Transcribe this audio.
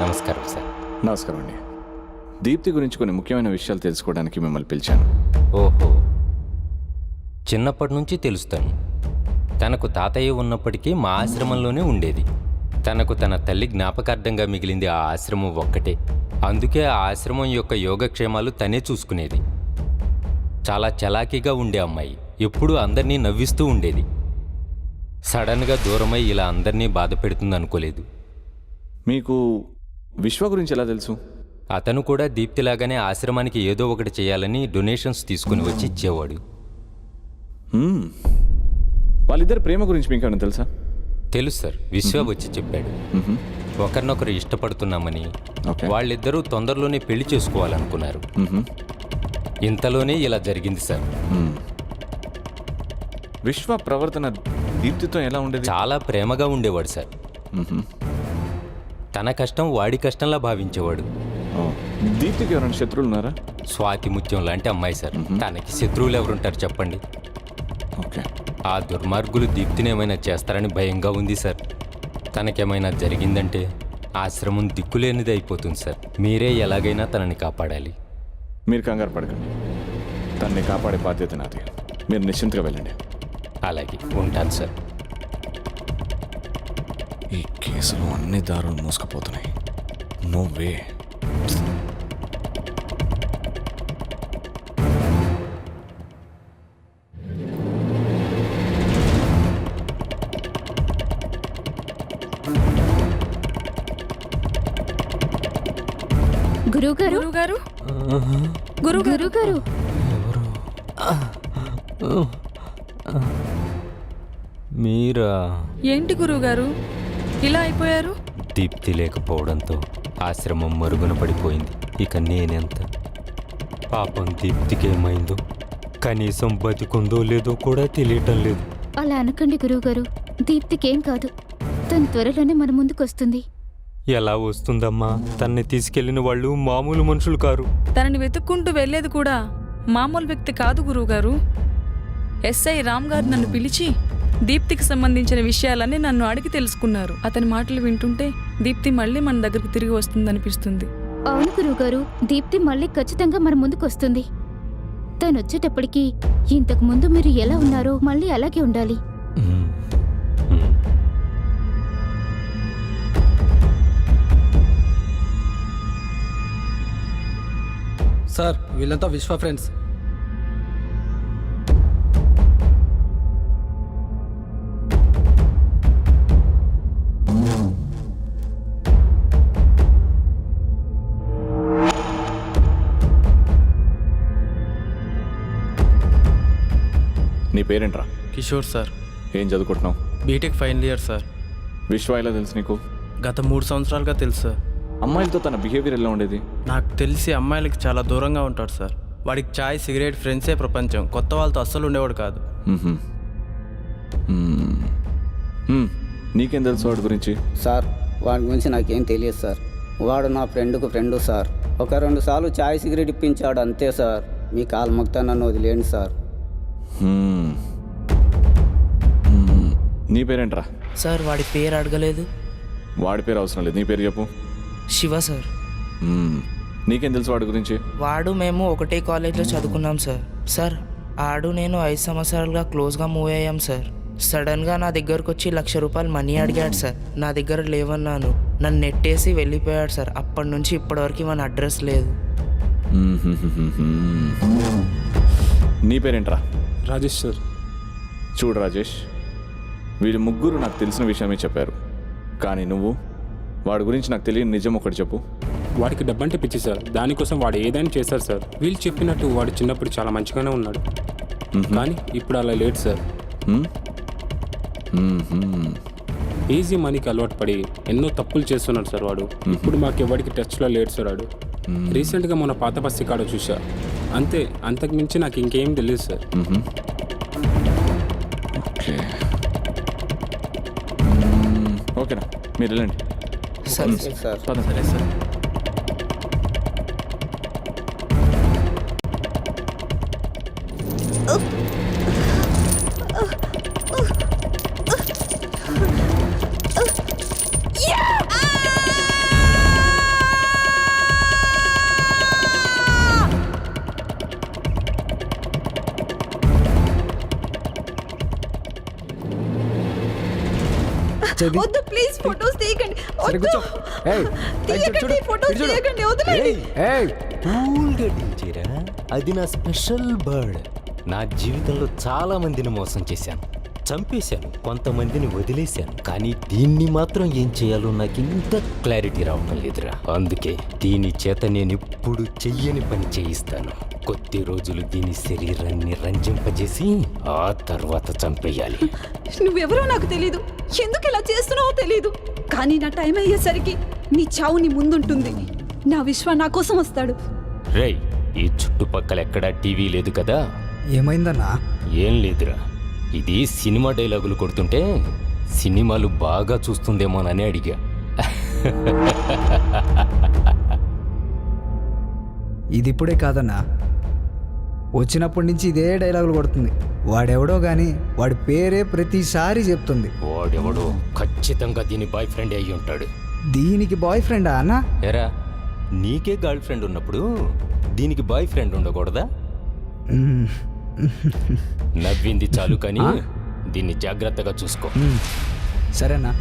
నమస్కారం సార్. నమస్కారం అండి. దీప్తి గురించి కొన్ని ముఖ్యమైన విషయాలు తెలుసుకోవడానికి మిమ్మల్ని పిలిచాను. ఓహో. చిన్నప్పటి నుంచి తెలుస్తాను. తనకు తాతయ్య ఉన్నప్పటికీ మా ఆశ్రమంలోనే ఉండేది. తనకు తన తల్లి జ్ఞాపకార్థంగా మిగిలింది ఆ ఆశ్రమం ఒక్కటే. అందుకే ఆ ఆశ్రమం యొక్క యోగక్షేమాలు తనే చూసుకునేది. చాలా చలాకీగా ఉండే అమ్మాయి. ఎప్పుడూ అందరినీ నవ్విస్తూ ఉండేది. సడన్గా దూరమై ఇలా అందరినీ బాధ పెడుతుంది అనుకోలేదు మీకు విశ్వ గురించి ఎలా తెలుసు అతను కూడా దీప్తిలాగానే ఆశ్రమానికి ఏదో ఒకటి చేయాలని డొనేషన్స్ తీసుకుని వచ్చి ఇచ్చేవాడు. వాళ్ళిద్దరి ప్రేమ గురించి మీకు ఏమైనా తెలుసా తెలుసు సార్ విశ్వ వచ్చి చెప్పాడు. ఒకరినొకరు ఇష్టపడుతున్నామని వాళ్ళిద్దరూ తొందరలోనే పెళ్ళి చేసుకోవాలనుకున్నారు. ఇంతలోనే ఇలా జరిగింది సార్. విశ్వ ప్రవర్తన దీప్తితో ఎలా ఉండేది చాలా ప్రేమగా ఉండేవాడు సార్. తన కష్టం వాడి కష్టంలా భావించేవాడు. దీప్తికి ఎవరైనా శత్రువులు ఉన్నారా స్వాతి ముత్యం లాంటి అమ్మాయి సార్. తనకి శత్రువులు ఎవరుంటారు చెప్పండి. ఓకే. ఆ దుర్మార్గులు దీప్తిని ఏమైనా చేస్తారని భయంగా ఉంది సార్. తనకేమైనా జరిగిందంటే ఆశ్రమం దిక్కులేనిది అయిపోతుంది సార్. మీరే ఎలాగైనా తనని కాపాడాలి. మీరు కంగారు పడకండి. తన్ని కాపాడే బాధ్యత నాది. మీరు నిశ్చింతగా వెళ్ళండి. అలాగే. ఉంటాను సార్. ఈ కేసులో అన్ని దారులు మూసుకుపోతున్నాయి. నో వే గురుగారు గురువుగారు? మీరా? ఏంటి గురుగారు ఇలా అయిపోయారు? దీప్తి లేకపోవడంతో ఆశ్రమం మరుగున పడిపోయింది. ఇక నేనెంత? పాపం దీప్తికి ఏమైందో కనీసం బతికుందో లేదో కూడా తెలియటం లేదు. అలా అనకండి గురువుగారు. దీప్తికేం కాదు. తను త్వరలోనే మన ముందుకు వస్తుంది ఎలా వస్తుందమ్మా? తన్ని తీసుకెళ్ళిన వాళ్ళు మామూలు మనుషులు కారు. తనని వెతుక్కుంటూ వెళ్ళేది కూడా మామూలు వ్యక్తి కాదు గురువుగారు. ఎస్ఐ రామ్ గారు నన్ను పిలిచి దీప్తికి సంబంధించిన విషయాలన్నీ నన్ను అడిగి తెలుసుకున్నారు. అతని మాటలు వింటుంటే దీప్తి మళ్ళీ మన దగ్గరికి తిరిగి వస్తుందనిపిస్తుంది. అవును గురువుగారు దీప్తి మళ్ళీ ఖచ్చితంగా మన ముందుకు వస్తుంది. తను వచ్చేటప్పటికి ఇంతకు ముందు మీరు ఎలా ఉన్నారో మళ్ళీ అలాగే ఉండాలి. సార్ వీళ్ళంతా విశ్వ ఫ్రెండ్స్. పేరేంట్రా? కిషోర్ సార్. ఏం చదువుకుంటున్నావు? BTech final year sir. Vishwa ఎలా తెలుసు నీకు? గత మూడు సంవత్సరాలుగా తెలుసు సార్. అమ్మాయిలతో తన బిహేవియర్ ఎలా ఉండేది? నాకు తెలిసి అమ్మాయిలకి చాలా దూరంగా ఉంటాడు సార్. వాడికి చాయ్ సిగరెట్ ఫ్రెండ్సే ప్రపంచం. కొత్త వాళ్ళతో అస్సలు ఉండేవాడు కాదు. మ్హూ. మ్మ్. మ్మ్. నీకేం తెలుసు వాడి గురించి? సార్ వాడి గురించి నాకేం తెలియదు సార్. వాడు నా ఫ్రెండ్కు ఫ్రెండు సార్. ఒక రెండు సార్లు చాయ్ సిగరెట్ ఇప్పించాడు అంతే సార్. మీ కాలు మొక్తా నన్ను వదిలేండి సార్. మ్మ్. నీ పేరేంట్రా? సార్ వాడి పేరు అడగలేదు. వాడి పేరు అవసరం లేదు. నీ పేరు చెప్పు. శివ సార్. మ్మ్. నీకేం తెలుసు వాడి గురించి? వాడు మేము ఒకటే కాలేజ్లో చదువుకున్నాం సార్. సార్ ఆడు నేను ఐదు సంవత్సరాలుగా క్లోజ్గా మూవ్ అయ్యాం సార్. సడన్గా నా దగ్గరకు వచ్చి లక్ష రూపాయలు మనీ అడిగాడు సార్. నా దగ్గర లేవన్నాను. నన్ను నెట్టేసి వెళ్ళిపోయాడు సార్. అప్పటి నుంచి ఇప్పటివరకు మన అడ్రస్ లేదు. నీ పేరేంట్రా? రాజేష్ సార్. చూడు రాజేష్. వీళ్ళు ముగ్గురు నాకు తెలిసిన విషయమే చెప్పారు. కానీ నువ్వు? వాడి గురించి నాకు తెలియని నిజం ఒకటి చెప్పు. వాడికి డబ్బంటే పిచ్చి సార్. దానికోసం వాడు ఏదైనా చేశారు సార్. వీళ్ళు చెప్పినట్టు వాడు చిన్నప్పుడు చాలా మంచిగానే ఉన్నాడు. కానీ ఇప్పుడు అలా లేడు సార్. ఈజీ మనీకి అలవాటు పడి ఎన్నో తప్పులు చేస్తున్నాడు సార్ వాడు. ఇప్పుడు మాకు ఎవరికి టచ్లో లేడు సార్ వాడు. రీసెంట్గా మన పాత బస్తి కాడ చూసా అంతే అంతకు మించి నాకు ఇంకేం తెలియదు సార్. ఓకే. ఓకేనా మీరు వెళ్ళండి. Sir sir. సరే. సార్ చేయి. వద్దు ప్లీజ్ ఫొటోస్ తీయకండి. కూర్చో. ఏయ్, తీయకండి ఫొటోస్. తీయకండి వదిలేండి. ఏయ్ డీల్ చేయరా అది నా స్పెషల్ బర్డ్ నా జీవితంలో చాలా మందిని మోసం చేశాను. చంపేశాను కొంతమందిని వదిలేశాను కానీ దీన్ని మాత్రం ఏం చేయాలో నాకు ఇంత క్లారిటీ రావటం లేదురా. అందుకే దీని చేత నేను ఇప్పుడు చెయ్యని పని చేయిస్తాను. కొద్ది రోజులు దీని శరీరాన్ని రంజింపజేసి ఆ తర్వాత చంపేయాలి. నువ్వెవరో నాకు తెలీదు. ఎందుకు ఇలా చేస్తున్నావో తెలీదు. కానీ నా టైం అయ్యేసరికి నీ చావు నీ ముందుంటుంది. నా విశ్వ నా కోసం వస్తాడు. రేయ్ ఈ చుట్టుపక్కల ఎక్కడా టీవీ లేదు కదా? ఏమైందన్నా? ఏం లేదురా. ఇది సినిమా డైలాగులు కొడుతుంటే సినిమాలు బాగా చూస్తుందేమోనని అడిగా. ఇది ఇప్పుడే కాదన్నా. వచ్చినప్పటి నుంచి ఇదే డైలాగులు కొడుతుంది. వాడెవడో గాని వాడి పేరే ప్రతిసారి చెప్తుంది. వాడెవడో ఖచ్చితంగా దీని బాయ్ ఫ్రెండ్ అయి ఉంటాడు. దీనికి బాయ్ ఫ్రెండా అన్నా? ఎరా నీకే గర్ల్ ఫ్రెండ్ ఉన్నప్పుడు దీనికి బాయ్ ఫ్రెండ్ ఉండకూడదా. నవ్వింది చాలు కానీ దీన్ని జాగ్రత్తగా చూసుకో. సరేనా?